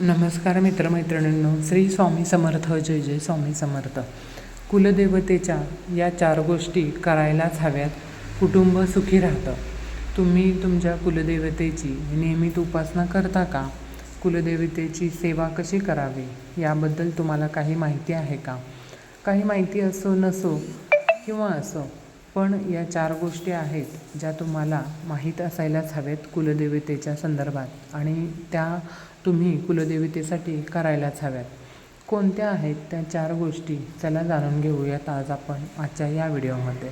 नमस्कार मित्रमैत्रिणींनो श्री स्वामी समर्थ जय जय स्वामी समर्थ. कुलदेवतेच्या या चार गोष्टी करायलाच हव्यात. कुटुंब सुखी राहतं. तुम्ही तुमच्या कुलदेवतेची नियमित उपासना करता का? कुलदेवतेची सेवा कशी करावी? याबद्दल तुम्हाला काही माहिती आहे का? काही माहिती असो नसो किंवा असो पण या चार गोष्टी आहेत ज्या तुम्हाला माहीत असायलाच हव्यात कुलदेवतेच्या संदर्भात. आणि त्या तुम्ही कुलदेवतेसाठी करायलाच हव्यात. कोणत्या आहेत त्या चार गोष्टी? चला जाणून घेऊयात आज आपण आजच्या या व्हिडिओमध्ये.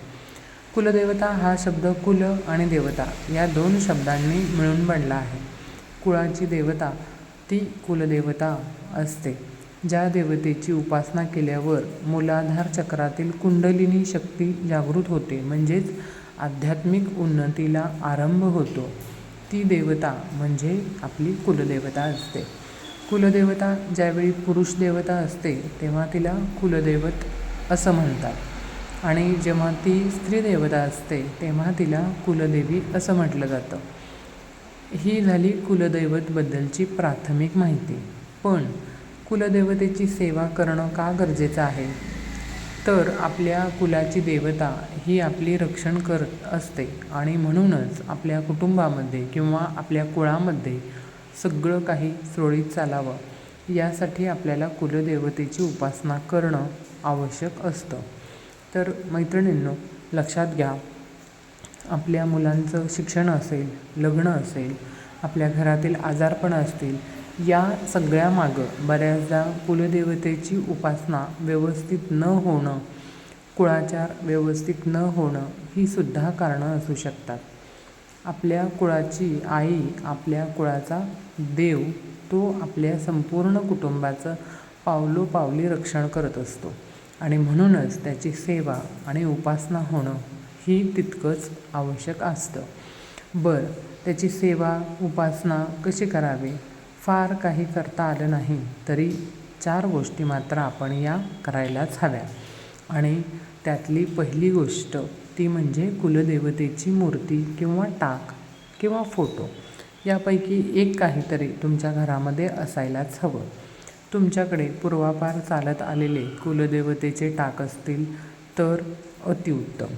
कुलदेवता हा शब्द कुल आणि देवता या दोन शब्दांनी मिळून बनला आहे. कुळाची देवता ती कुलदेवता असते ज्या देवतेची उपासना केल्यावर मूलाधार चक्रातील कुंडलिनी शक्ती जागृत होते म्हणजेच आध्यात्मिक उन्नतीला आरंभ होतो. ती देवता म्हणजे आपली कुलदेवता असते. कुलदेवता ज्यावेळी पुरुष देवता असते तेव्हा तिला कुलदैवत असं म्हणतात. आणि जेव्हा ती स्त्री देवता असते तेव्हा तिला कुलदेवी असं म्हटलं जातं. ही झाली कुलदैवतबद्दलची प्राथमिक माहिती. पण कुलदेवतेची सेवा करणं का गरजेचं आहे? तर आपल्या कुलाची देवता ही आपली रक्षण करत असते आणि म्हणूनच आपल्या कुटुंबामध्ये किंवा आपल्या कुळामध्ये सगळं काही सुरळीत चालावं यासाठी आपल्याला कुलदेवतेची उपासना करणं आवश्यक असतं. तर मैत्रिणींनो लक्षात घ्या आपल्या मुलांचं शिक्षण असेल लग्न असेल आपल्या घरातील आजारपण असतील या सगळ्यामागं बऱ्याचदा कुलदेवतेची उपासना व्यवस्थित न होणं कुळाचार व्यवस्थित न होणं ही सुद्धा कारणं असू शकतात. आपल्या कुळाची आई आपल्या कुळाचा देव तो आपल्या संपूर्ण कुटुंबाचं पावलोपावली रक्षण करत असतो आणि म्हणूनच त्याची सेवा आणि उपासना होणं ही तितकंच आवश्यक असतं. बरं त्याची सेवा उपासना कशी करावी? फार काही करता आलं नाही तरी चार गोष्टी मात्र आपण या करायलाच हव्या. आणि त्यातली पहिली गोष्ट ती म्हणजे कुलदेवतेची मूर्ती किंवा टाक किंवा फोटो. यापैकी एक काहीतरी तुमच्या घरामध्ये असायलाच हवं. तुमच्याकडे पूर्वापार चालत आलेले कुलदेवतेचे टाक असतील तर अतिउत्तम.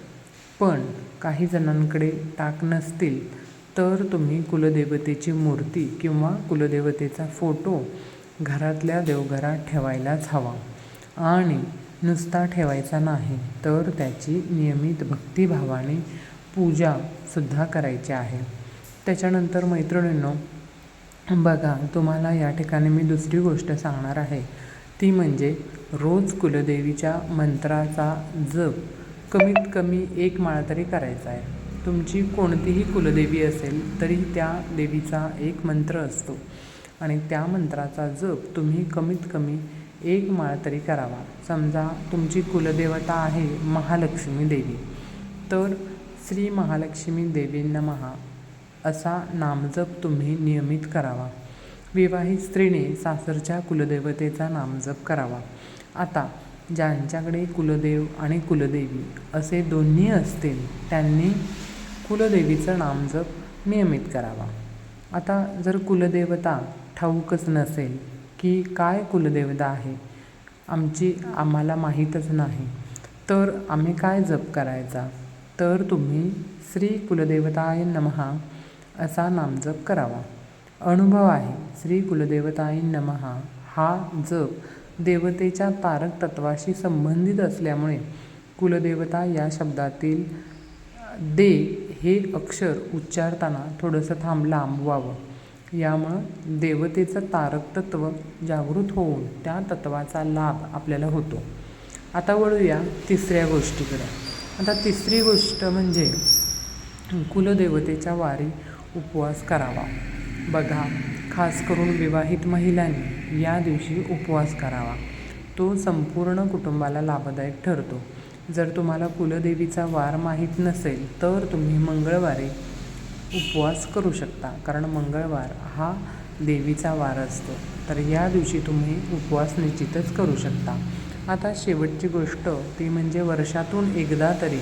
पण काही जणांकडे टाक नसतील तर तुम्ही कुलदेवतेची मूर्ती किंवा कुलदेवतेचा फोटो घरातल्या देवघरात ठेवायलाच हवा. आणि नुसता ठेवायचा नाही तर त्याची नियमित भक्तिभावाने पूजासुद्धा करायची आहे. त्याच्यानंतर मैत्रिणींनो बघा तुम्हाला या ठिकाणी मी दुसरी गोष्ट सांगणार आहे. ती म्हणजे रोज कुलदेवीच्या मंत्राचा जप कमीत कमी एक माळ तरी करायचा आहे. तुमची कोणतीही कुलदेवी असेल तरी त्या देवीचा एक मंत्र असतो. आणि त्या मंत्राचा जप तुम्ही कमीत कमी एक माळ तरी करावा. समजा तुमची कुलदेवता आहे महालक्ष्मी देवी. तर श्री महालक्ष्मी देवींना महा असा नामजप तुम्ही नियमित करावा. विवाहित स्त्रीने सासरच्या कुलदेवतेचा नामजप करावा. आता ज्यांच्याकडे कुलदेव आणि कुलदेवी असे दोन्ही असतील त्यांनी कुलदेवीचं नामजप नियमित करावा. आता जर कुलदेवता ठाऊकच नसेल की काय कुलदेवता आहे आमची आम्हाला माहीतच नाही तर आम्ही काय जप करायचा? तर तुम्ही श्री कुलदेवताय नमहा असा नामजप करावा. अनुभव आहे श्री कुलदेवताय नमहा हा जप देवतेच्या तारक तत्वाशी संबंधित असल्यामुळे कुलदेवता या शब्दातील दे हे अक्षर उच्चारताना थोडंसं थांब लांबवावं यामुळं देवतेचं तारक तत्व जागृत होऊन त्या तत्वाचा लाभ आपल्याला होतो. आता वळूया तिसऱ्या गोष्टीकडे. आता तिसरी गोष्ट म्हणजे कुलदेवतेच्या वारी उपवास करावा. बघा खास करून विवाहित महिलांनी या दिवशी उपवास करावा. तो संपूर्ण कुटुंबाला लाभदायक ठरतो. जर तुम्हाला कुलदेवीचा वार माहीत नसेल तर तुम्ही मंगळवारी उपवास करू शकता. कारण मंगळवार हा देवीचा वार असतो. तर या दिवशी तुम्ही उपवास निश्चितच करू शकता. आता शेवटची गोष्ट ती म्हणजे वर्षातून एकदा तरी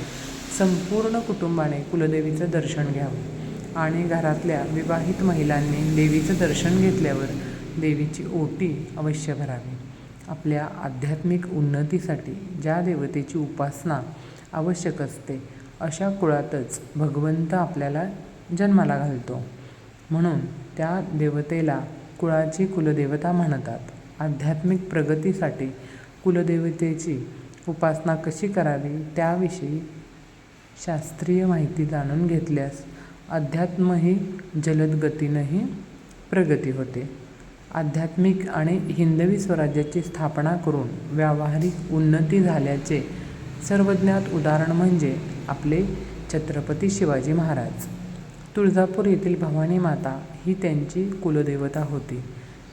संपूर्ण कुटुंबाने कुलदेवीचं दर्शन घ्यावं. आणि घरातल्या विवाहित महिलांनी देवीचं दर्शन घेतल्यावर देवीची ओटी अवश्य भरावी. आपल्या आध्यात्मिक उन्नतीसाठी ज्या देवतेची उपासना आवश्यक असते अशा कुळातच भगवंत आपल्याला जन्माला घालतो. म्हणून त्या देवतेला कुळाची कुलदेवता म्हणतात. आध्यात्मिक प्रगतीसाठी कुलदेवतेची उपासना कशी करावी त्याविषयी शास्त्रीय माहिती जाणून घेतल्यास अध्यात्मही जलद गतीनंही प्रगती होते. आध्यात्मिक आणि हिंदवी स्वराज्याची स्थापना करून व्यावहारिक उन्नती झाल्याचे सर्वज्ञात उदाहरण म्हणजे आपले छत्रपती शिवाजी महाराज. तुळजापूर येथील भवानी माता ही त्यांची कुलदेवता होती.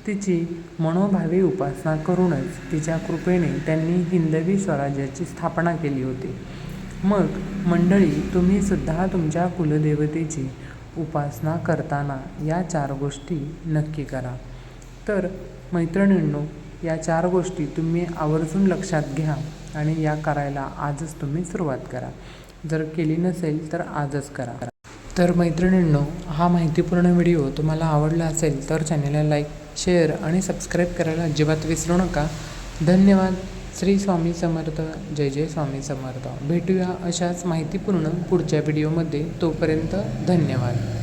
तिची मनोभावी उपासना करूनच तिच्या कृपेने त्यांनी हिंदवी स्वराज्याची स्थापना केली होती. मग मंडळी तुम्हीसुद्धा तुमच्या कुलदेवतेची उपासना करताना या चार गोष्टी नक्की करा. तर मैत्रिणींनो या चार गोष्टी तुम्ही आवर्जून लक्षात घ्या आणि या करायला आजच तुम्ही सुरुवात करा. जर केली नसेल तर आजच करा. तर मैत्रिणींनो हा माहितीपूर्ण व्हिडिओ तुम्हाला आवडला असेल तर चॅनेलला लाईक शेअर आणि सबस्क्राईब करायला अजिबात विसरू नका. धन्यवाद. श्री स्वामी समर्थ. जय जय स्वामी समर्थ. भेटूया अशाच माहितीपूर्ण पुढच्या व्हिडिओमध्ये. तोपर्यंत धन्यवाद.